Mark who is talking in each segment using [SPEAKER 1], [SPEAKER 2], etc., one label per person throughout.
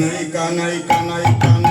[SPEAKER 1] কানাই কানাই
[SPEAKER 2] কানাই
[SPEAKER 1] কানাই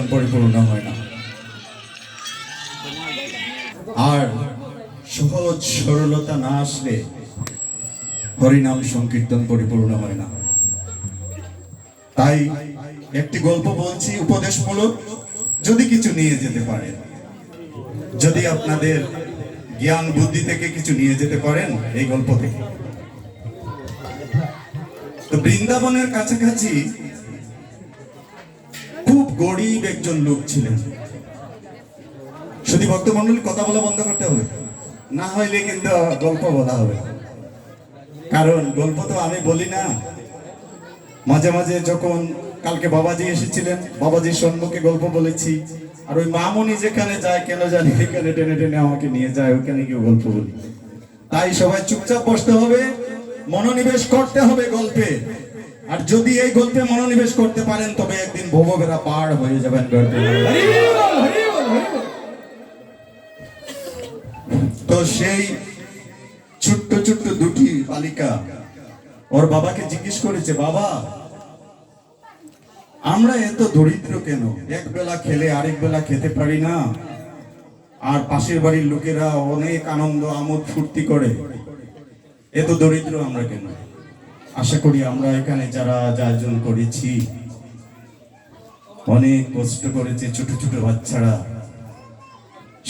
[SPEAKER 1] সংকীর্তন পরিপূর্ণ হয় না। আর সহজ সরলতা না আসলে হরিনাম সংকীর্তন পরিপূর্ণ হয় না। তাই একটি গল্প বলছি উপদেশমূলক, যদি কিছু নিয়ে যেতে পারেন। যদি আপনাদের জ্ঞান বুদ্ধি থেকে কিছু নিয়ে যেতে পারেন এই গল্প থেকে। তো বৃন্দাবনের কাছাকাছি গরিব একজন লোক ছিলেন। শুধু ভক্তমন্ডলী কথা বলা বন্ধ করতে হবে। না হইলে কিন্তু গল্প বলা হবে। কারণ গল্প তো আমি বলি না। মাঝে মাঝে যখন কালকে বাবাজি এসেছিলেন, বাবাজির সম্মুখে গল্প বলেছি। আর ওই মামুনি যেখানে যায়, কেন জানি এখানে টেনে টেনে আমাকে নিয়ে যায়, ওখানে গিয়ে গল্প বলি। তাই সবাই চুপচাপ বসতে হবে, মনোনিবেশ করতে হবে গল্পে। আর যদি এই গল্পে মনোনিবেশ করতে পারেন, তবে একদিন ভববেরা পার হয়ে যাবেন তো সেই ছোট্ট ছোট্ট দুটি বালিকা ওর বাবাকে জিজ্ঞেস করেছে, বাবা, আমরা এত দরিদ্র কেন? এক বেলা খেলে আরেক বেলা খেতে পারি না। আর পাশের বাড়ির লোকেরা অনেক আনন্দ আমোদ ফুর্তি করে। এত দরিদ্র আমরা কেন? আশা করি আমরা এখানে যারা আয়োজন করেছি, অনেক কষ্ট করেছে ছোট ছোট বাচ্চারা।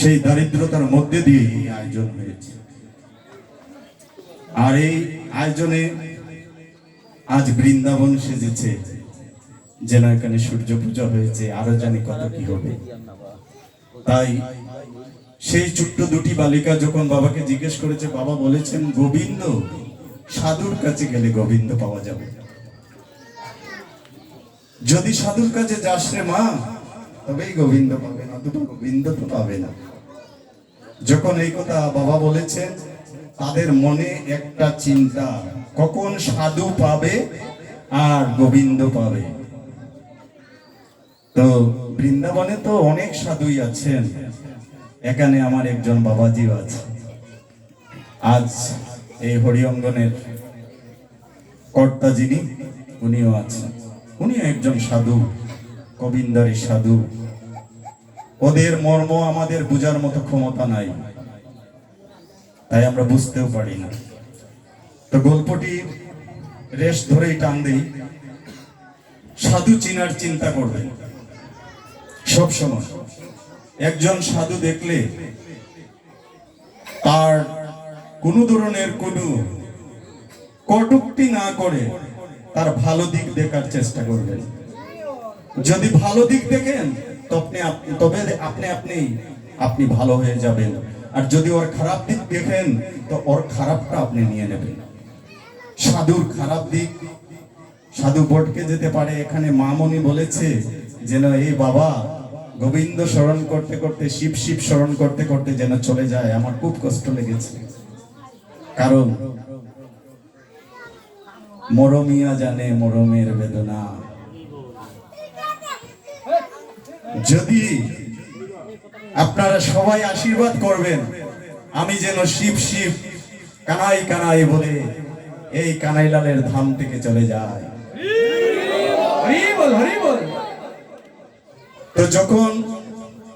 [SPEAKER 1] সেই দারিদ্রতার মধ্যে দিয়ে আয়োজন হয়েছে। আর এই আয়োজনে আজ বৃন্দাবন সেজেছে। যেন এখানে সূর্য পূজা হয়েছে, আরও জানি কত কি হবে। তাই সেই ছোট্ট দুটি বালিকা যখন বাবাকে জিজ্ঞেস করেছে, বাবা বলেছেন, গোবিন্দ সাধুর কাছে গেলে গোবিন্দ পাওয়া যাবে। যদি সাধুর কাছে যাস রে মা, তবেই গোবিন্দ পাবে না দুটো গোবিন্দ তো পাবে না। যখন এই কথা বাবা বলেছেন, তাদের মনে একটা চিন্তা, কখন সাধু পাবে আর গোবিন্দ পাবে। তো বৃন্দাবনে তো অনেক সাধুই আছেন, এখানে আমার একজন বাবাজিও আছে আজ এই হরিঅঙ্গনের কর্তা যিনি, উনিও আছেন। উনিও একজন সাধু, কবিন্দারি সাধু। ওদের মর্ম আমাদের বোঝার মতো ক্ষমতা নাই। তাই আমরা বুঝতেও পারি না। তো গল্পটি রেশ ধরেই টান দেই। সাধু চিনার চিন্তা করবেন। সব সময়। একজন সাধু দেখলে তার কোনো ধরনের কোনো কটুক্তি না করে তার ভালো দিক দেখার চেষ্টা করবেন। যদি ভালো দিক দেখেন তবে আপ- তবে আপনি আপনি আপনি ভালো হয়ে যাবেন। আর যদি ওর খারাপ দিক দেখেন, তো ওর খারাপটা আপনি নিয়ে নেবেন। সাধুর খারাপ দিক, সাধু বটকে যেতে পারে। এখানে মামনি বলেছে যেন এই বাবা গোবিন্দ স্মরণ করতে করতে, শিব শিব স্মরণ করতে করতে যেন চলে যায়। আমার খুব কষ্ট লেগেছে। কারণ মরমিয়া জানে মরমের বেদনা। যদি আপনারা সবাই আশীর্বাদ করবেন আমি যেন শিব শিব কানাই কানাই বলে এই কানাইলালের ধাম থেকে চলে যায় তো যখন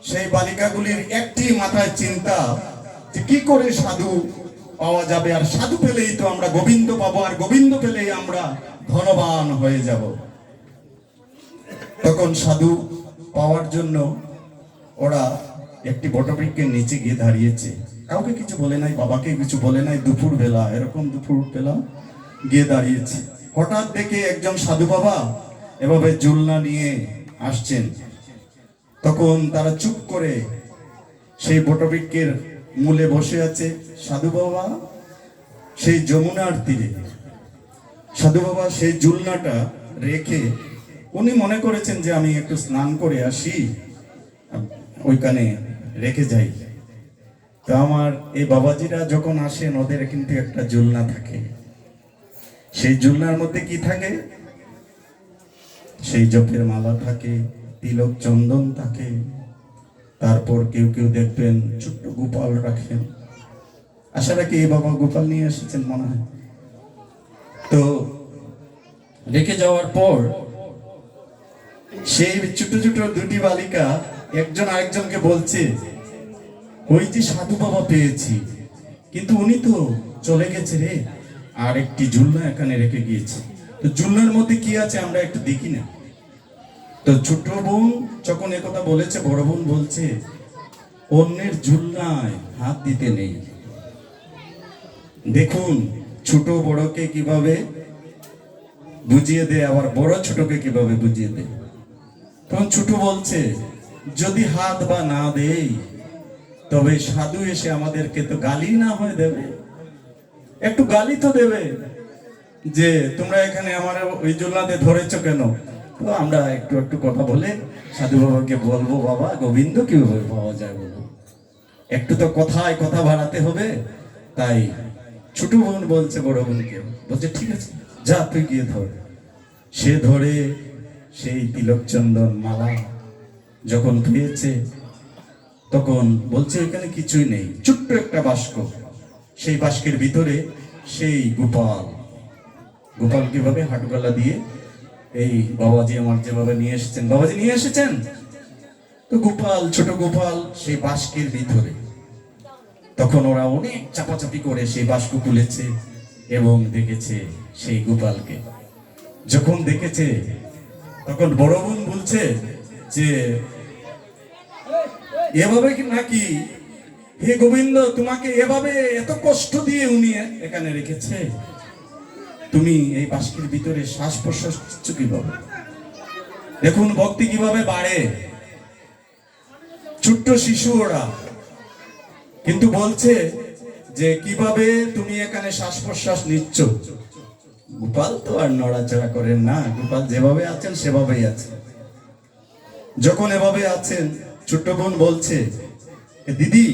[SPEAKER 1] সেই বালিকাগুলির একটি মাথায় চিন্তা যে কি করে সাধু পাওয়া যাবে। আর সাধু পেলেই তো আমরা গোবিন্দ পাবো, আর গোবিন্দ পেলেই আমরা ধনবান হয়ে যাব। তখন সাধু পাওয়ার জন্য ওরা একটি বটবৃক্ষের নিচে গিয়ে দাঁড়িয়েছে। কাউকে কিছু বলে নাই, বাবাকে কিছু বলে নাই দুপুর বেলা এরকম দুপুর বেলা গিয়ে দাঁড়িয়েছে। হঠাৎ দেখে একজন সাধু বাবা এভাবে জুলনা নিয়ে আসছেন। তখন তারা চুপ করে সেই বটবৃক্ষের মূলে বসে আছে সাধু বাবা সেই যমুনার তীরে। সাধু বাবা সেই জুলনাটা রেখে উনি মনে করেছেন যে আমি একটু স্নান করে আসি, ওইখানে রেখে যাই। তো আমার এই বাবাজিরা যখন আসেন, ওদের কিন্তু একটা জুলনা থাকে। সেই জুলনার মধ্যে কি থাকে? সেই জপের মালা থাকে, তিলক চন্দন থাকে। তারপর কেউ কেউ দেখবেন ছোট্ট গোপাল রাখেন। আশা রাখি এই বাবা গোপাল নিয়ে এসেছেন মনে হয়। তো রেখে যাওয়ার পর সেই ছোট ছোট দুটি বালিকা একজন আরেকজনকে বলছে, ওই যে সাধু বাবা পেয়েছি, কিন্তু উনি তো চলে গেছে রে। আর একটি জুলনা এখানে রেখে গিয়েছে। তো জুলনার মধ্যে কি আছে আমরা একটু দেখি না। তো ছোট বোন যখন একথা বলেছে, বড় বোন বলছে, অন্যের জুলনায় হাত দিতে নেই। দেখুন, ছোট বড়কে কীভাবে বুঝিয়ে দেয়, আবার বড় ছোটকে কীভাবে বুঝিয়ে দেয়। তখন ছোট বলছে, যদি হাত বা না দেই, তবে সাধু এসে আমাদেরকে তো গালি না হয়ে দেবে? একটু গালি তো দেবে যে, তোমরা এখানে আমার ওই জুলনাতে ধরেছ কেন? তো আমরা একটু একটু কথা বলে সাধু বাবাকে বলব, বাবা, গোবিন্দ কীভাবে পাওয়া যায় বলো? একটু তো কথায় কথা বাড়াতে হবে, তাই ছোট বোন বলছে, বড় বোনকে, বলছে, ঠিক আছে, যা, তুই গিয়ে ধর। সে ধরে সেই তিলক চন্দন মালা যখন পেয়েছে তখন বলছে, এখানে কিছুই নেই, ছোট্ট একটা বাস্ক সেই বাস্কের ভিতরে সেই গোপাল গোপাল কীভাবে হাঁটুগালা দিয়ে এই বাবাজি আমার যেভাবে নিয়ে এসেছেন, বাবাজি নিয়ে এসেছেন? তো গোপাল, ছোট গোপাল, সেই বাস্কের ভিতরে। তখন ওরা অনেক চাপাচাপি করে সেই বাস্ক তুলেছে এবং দেখেছে সেই গোপালকে। যখন দেখেছে, তখন বড় বোন বলছে যে, এভাবে নাকি? হে গোবিন্দ, তোমাকে এভাবে এত কষ্ট দিয়ে উনি এখানে রেখেছে? তুমি এই বাস্কের ভিতরে শ্বাস প্রশ্বাস করছ কীভাবে? দেখুন, ভক্তি কীভাবে বাড়ে। ছোট্ট শিশু ওরা কিন্তু বলছে যে, কীভাবে তুমি এখানে শ্বাস প্রশ্বাস নিচ্ছ? গোপাল তো আর নড়াচড়া করেন না। গোপাল যেভাবে আছেন, সেভাবেই আছে। যখন এভাবে আছেন, ছোট্ট বোন বলছে দিদি,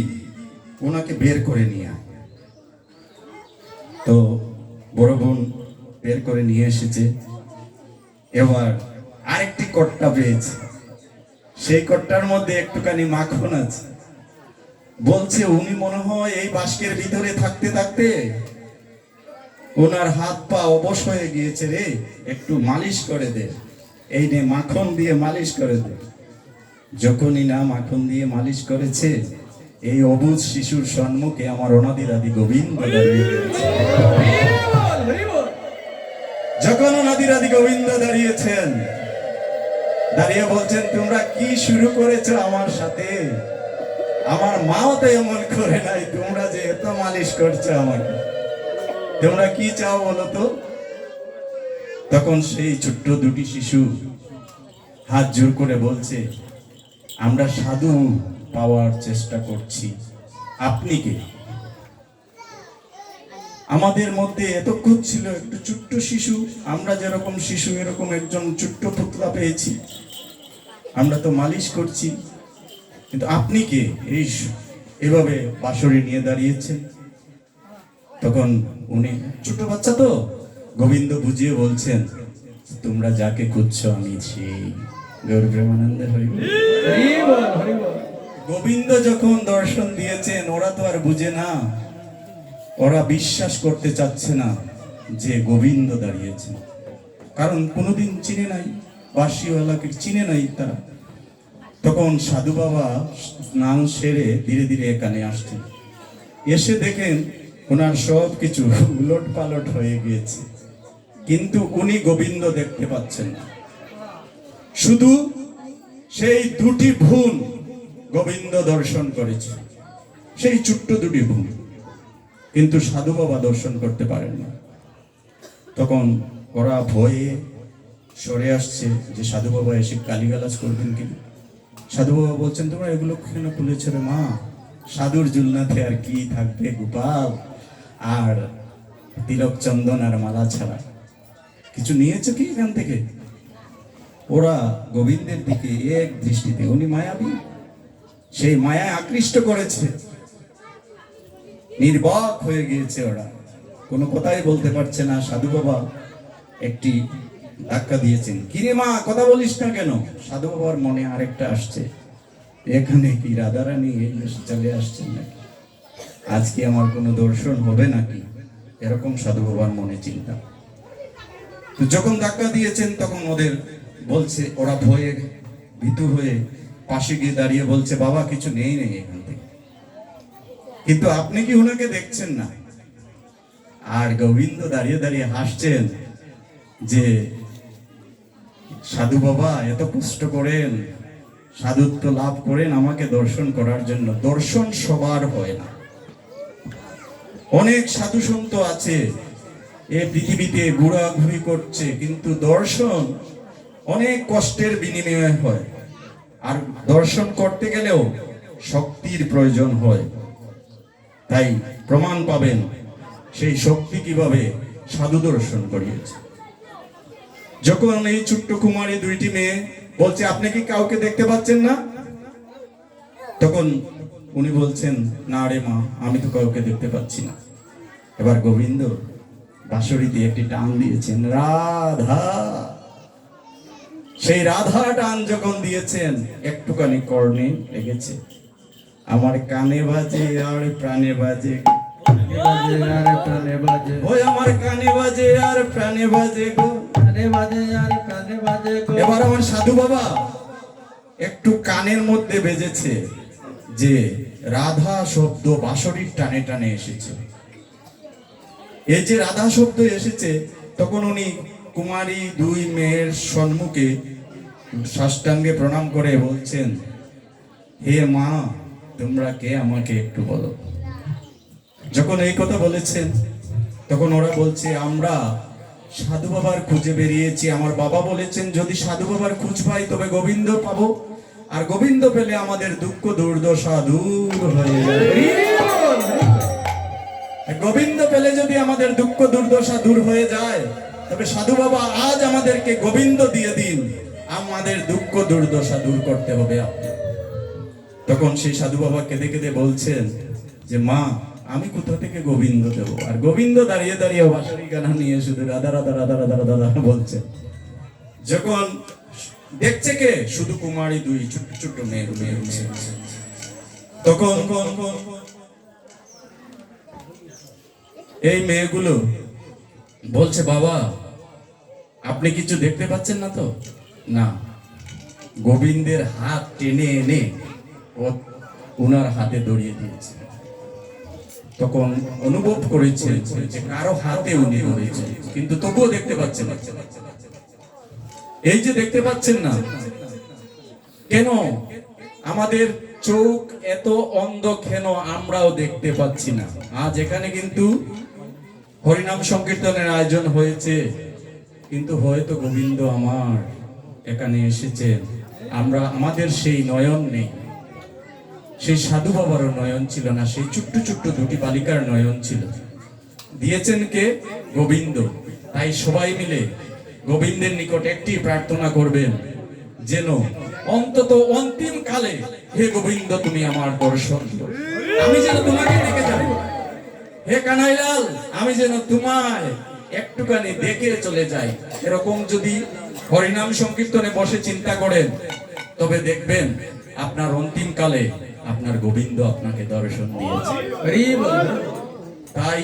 [SPEAKER 1] ওনাকে বের করে নিয়ে তো বড় বোন বের করে নিয়ে এসেছে। এবার আরেকটি কট্টা পেয়েছে। সেই কট্টার মধ্যে একটুখানি মাখন আছে। বলছে, উনি মনে হয় এই বাস্কের ভিতরে থাকতে থাকতে ওনার হাত পা অবশ হয়ে গিয়েছে রে। একটু মালিশ করে দে। এই নে মাখন দিয়ে মালিশ করে দে। যখনই না মাখন দিয়ে মালিশ করেছে, এই অবুজ শিশুর সম্মুখে আমার অনাদির আদি গোবিন্দ দাঁড়িয়ে অনাদির আদি গোবিন্দ দাঁড়িয়েছেন। দাঁড়িয়ে বলছেন, তোমরা কি শুরু করেছ আমার সাথে? আমার মাও তো এমন করে নাই, তোমরা যে এত মালিশ করছ আমাকে। তোমরা কি চাও বলো তো? তখন সেই ছোট্ট দুটি শিশু হাত জোর করে বলছে, আমরা সাধু পাওয়ার চেষ্টা করছি। আপনি কে? আমাদের মধ্যে এতক্ষণ ছিল একটু ছোট্ট শিশু আমরা যেরকম শিশু এরকম একজন ছোট্ট পুতলা পেয়েছি। আমরা তো মালিশ করছি। কিন্তু আপনি কে? এই এভাবে বাসরে নিয়ে দাঁড়িয়েছেন। তখন উনি ছোট বাচ্চা তো? গোবিন্দ বুঝিয়ে বলছেন তোমরা যাকে খুঁজছো আমি সেই গৌর প্রেমানন্দ হরি গোবিন্দ যখন দর্শন দিয়েছেন ওরা তো আর বুঝে না। ওরা বিশ্বাস করতে চাচ্ছে না যে গোবিন্দ দাঁড়িয়েছে। কারণ কোনোদিন চিনে নাই বাসিওয়ালাকে চিনে নাই তারা। তখন সাধু বাবা স্নান সেরে ধীরে ধীরে এখানে আসছেন। এসে দেখেন ওনার সব কিছু উলট পালট হয়ে গিয়েছে। কিন্তু উনি গোবিন্দ দেখতে পাচ্ছেন না। শুধু সেই দুটি ভুল গোবিন্দ দর্শন করেছে। সেই ছোট্ট দুটি ভুল। কিন্তু সাধু বাবা দর্শন করতে পারেন না। তখন ওরা ভয়ে সরে আসছে যে সাধু বাবা এসে গালিগালাজ করবেন কি সাধু বাবা বলছেন, তোমরা এগুলো কেন খুলেছ রে মা? সাধুর জুলনাতে আর কি থাকবে গোপাল? আর তিলক চন্দন আর মালা ছাড়া কিছু নিয়েছে কি এখান থেকে? ওরা গোবিন্দের দিকে এক দৃষ্টিতে, উনি মায়াবী। সেই মায়ায় আকৃষ্ট করেছে। নির্বাক হয়ে গিয়েছে ওরা। কোনো কথাই বলতে পারছে না, সাধু বাবা একটি ধাক্কা দিয়েছেন। কিরে মা, কথা বলিস না কেন? সাধু বাবার মনে আরেকটা আসছে। এখানে কি রাধারানী এই চলে আসছেন নাকি? আজকে আমার কোনো দর্শন হবে নাকি? এরকম সাধু বাবার মনে চিন্তা। তো যখন ধাক্কা দিয়েছেন, তখন ওদের বলছে, ওরা ভয়ে ভীতু হয়ে পাশে গিয়ে দাঁড়িয়ে বলছে, বাবা, কিছু নেই নেই এখান থেকে। কিন্তু আপনি কি ওনাকে দেখছেন না? আর গোবিন্দ দাঁড়িয়ে দাঁড়িয়ে হাসছেন যে, সাধু বাবা, এত কষ্ট করেন, সাধুত্ব লাভ করেন আমাকে দর্শন করার জন্য। দর্শন সবার হয় না। অনেক সাধু সন্ত আছে, এ পৃথিবীতে ঘোরাঘুরি করছে, কিন্তু দর্শন অনেক কষ্টের বিনিময়ে হয়। আর দর্শন করতে গেলেও শক্তির প্রয়োজন হয়। তাই প্রমাণ পাবেন সেই শক্তি কীভাবে সাধু দর্শন করিয়েছে। যখন এই ছোট্ট কুমারী দুইটি মেয়ে বলছে, আপনি কি কাউকে দেখতে পাচ্ছেন না? তখন উনি বলছেন, না রে মা, আমি তো কাউকে দেখতে পাচ্ছি না। এবার গোবিন্দ বাঁশরিতে একটি টান দিয়েছেন, রাধা। সেই রাধা টান যখন দিয়েছেন, একটুখানি কর্ণে লেগেছে। আমার কানে বাজে, আর প্রাণে বাজে। এবার আমার সাধু বাবা একটু কানের মধ্যে বেজেছে যে রাধা শব্দ টানে টানে এসেছে। এই যে রাধা শব্দ এসেছে, তখন উনি কুমারী দুই মেয়ের সম্মুখে সাষ্টাঙ্গে প্রণাম করে বলছেন, হে মা তোমরা কে আমাকে একটু বলো। যখন এই কথা বলেছেন, তখন ওরা বলছে, আমরা সাধু বাবার খুঁজে বেরিয়েছি। আমার বাবা বলেছেন, যদি সাধু বাবার খুঁজ পাই, তবে গোবিন্দ পাবো। আর গোবিন্দ পেলে আমাদের দুঃখ, দুর্দশা দূর হয়ে যাবে। গোবিন্দ পেলে যদি আমাদের দুঃখ, দুর্দশা দূর হয়ে যায়, তবে সাধু বাবা আজ আমাদেরকে গোবিন্দ দিয়ে দিন। আমাদের দুঃখ, দুর্দশা দূর করতে হবে আপনি। তখন সেই সাধু বাবা কেঁদে কেঁদে বলছেন যে, মা, আমি কোথা থেকে গোবিন্দ দেবো? আর গোবিন্দ দাঁড়িয়ে দাঁড়িয়ে বাঁশারি গানা নিয়ে শুধু রাধা রাধা রাধা রাধা রাধা রাধা বলছে। যখন দেখছে কে? শুধু কুমারী দুই ছোট্ট ছোট্ট মেয়ে মেয়ে মেয়ে তখন এই মেয়েগুলো বলছে, বাবা, আপনি কিছু দেখতে পাচ্ছেন না তো? না। গোবিন্দের হাত টেনে এনে ওনার হাতে দড়িয়ে দিয়েছে। তখন অনুভব করেছে যে কারও হাতে উনি ধরেছে কিন্তু তবুও দেখতে পাচ্ছেন এই যে দেখতে পাচ্ছেন না, কেন আমাদের চোখ এত অন্ধ কেন আমরাও দেখতে পাচ্ছি না? আজ এখানে কিন্তু হরিনাম সংকীর্তনের আয়োজন হয়েছে, কিন্তু হয়তো গোবিন্দ আমার এখানে এসেছেন। আমরা, আমাদের সেই নয়ন নেই। সেই সাধু বাবারও নয়ন ছিল না, সেই ছোট্ট ছোট্ট দুটি বালিকার নয়ন ছিল। দিয়েছেন কে? গোবিন্দ। তাই সবাই মিলে গোবিন্দের নিকট একটি প্রার্থনা করবেন, যেন অন্তত অন্তিম কালে হে গোবিন্দ, তুমি আমার দর্শন। আমি যেন তোমাকে দেখে যাব হে কানাইলাল, আমি যেন তোমায় একটুখানি দেখে চলে যাই। এরকম যদি হরিনাম সংকীর্তনে বসে চিন্তা করেন, তবে দেখবেন আপনার অন্তিম কালে আপনার গোবিন্দ আপনাকে দর্শন দিয়েছে। তাই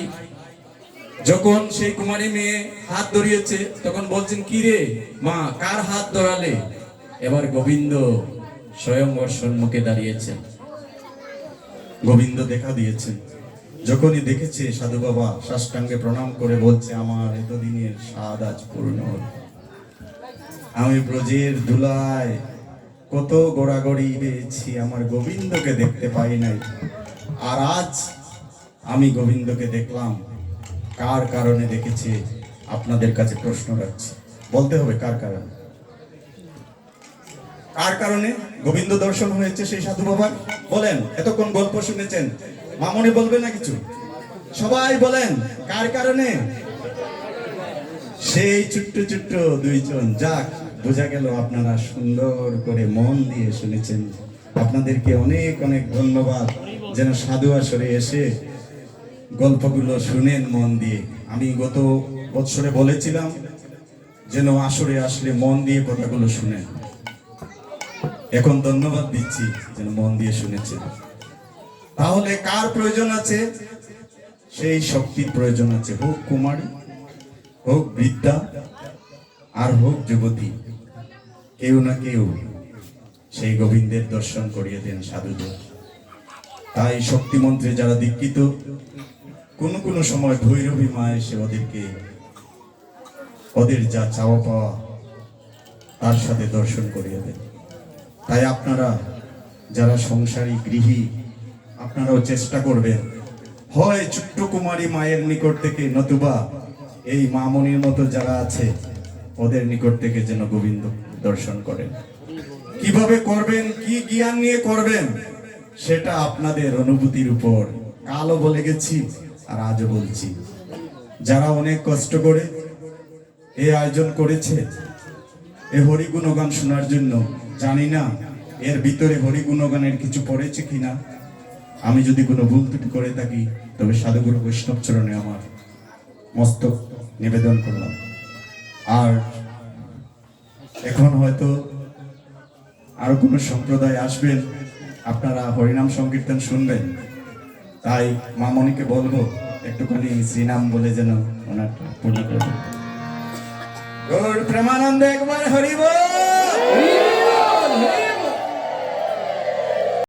[SPEAKER 1] যখন সেই কুমারী মেয়ে হাত ধরিয়েছে, তখন বলছেন কি রে মা, কার হাত ধরালে? এবার গোবিন্দ স্বয়ং ওর সম্মুখে দাঁড়িয়েছেন গোবিন্দ দেখা দিয়েছেন। যখনই দেখেছে, সাধু বাবা সাষ্টাঙ্গে প্রণাম করে বলছে, আমার এতদিনের স্বাদ আজ পূর্ণ আমি ব্রজের ধুলায় কত গোড়াগড়ি পেয়েছি, আমার গোবিন্দকে দেখতে পাই নাই। আর আজ আমি গোবিন্দকে দেখলাম, কার কারণে দেখেছি, আপনাদের কাছে প্রশ্ন রাখছি। বলতে হবে কার কারণে? কার কারণে? গোবিন্দ দর্শন হয়েছে সেই সাধু বাবার? বলেন, এতক্ষণ গল্প শুনেছেন, মামনি বলবে না কিছু? সবাই বলেন, কার কারণে? সেই ছোট্ট ছোট্ট দুইজন, যাক। বোঝা গেল আপনারা সুন্দর করে মন দিয়ে শুনেছেন। আপনাদেরকে অনেক অনেক ধন্যবাদ। যেন সাধু আসরে এসে গল্পগুলো শুনেন মন দিয়ে। আমি গত বৎসরে বলেছিলাম, যেন আসরে আসলে মন দিয়ে কথাগুলো শুনেন। এখন ধন্যবাদ দিচ্ছি, যেন মন দিয়ে শুনেছেন। তাহলে কার প্রয়োজন আছে? সেই শক্তির প্রয়োজন আছে। হোক কুমারী, হোক বৃদ্ধা আর হোক যুবতী। কেউ না কেউ সেই গোবিন্দের দর্শন করিয়ে দেন সাধুদের তাই শক্তি মন্ত্রে যারা দীক্ষিত, কোন কোন সময় ভৈরবী মা এসে ওদেরকে, ওদের যা চাওয়া পাওয়া, তার সাথে দর্শন করিয়ে দেন তাই আপনারা যারা সংসারী গৃহী, আপনারাও চেষ্টা করবেন। হয় ছোট্ট কুমারী মায়ের নিকট থেকে, নতুবা এই মামনির মতো যারা আছে, ওদের নিকট থেকে যেন গোবিন্দ দর্শন করেন। কীভাবে করবেন, কি জ্ঞান নিয়ে করবেন, সেটা আপনাদের অনুভূতির উপর। কালও বলে গেছি, আর আজও বলছি। যারা অনেক কষ্ট করে এই আয়োজন করেছে, এ হরিগুণগান শোনার জন্য, জানি না এর ভিতরে হরিগুণগানের কিছু পড়েছে কিনা। আমি যদি কোনো ভুল ত্রুটি করে থাকি, তবে সাধুগুরু বৈষ্ণব চরণে আমার মস্তক নিবেদন করলাম। আর এখন হয়তো আরও কোনো সম্প্রদায় আসবেন আপনারা হরিনাম সংকীর্তন শুনবেন। তাই মামনিকে বলব, একটুখানি শ্রীনাম বলে যেন ওনারটা পড়ি করবেন প্রেমানন্দ একবার হরিবল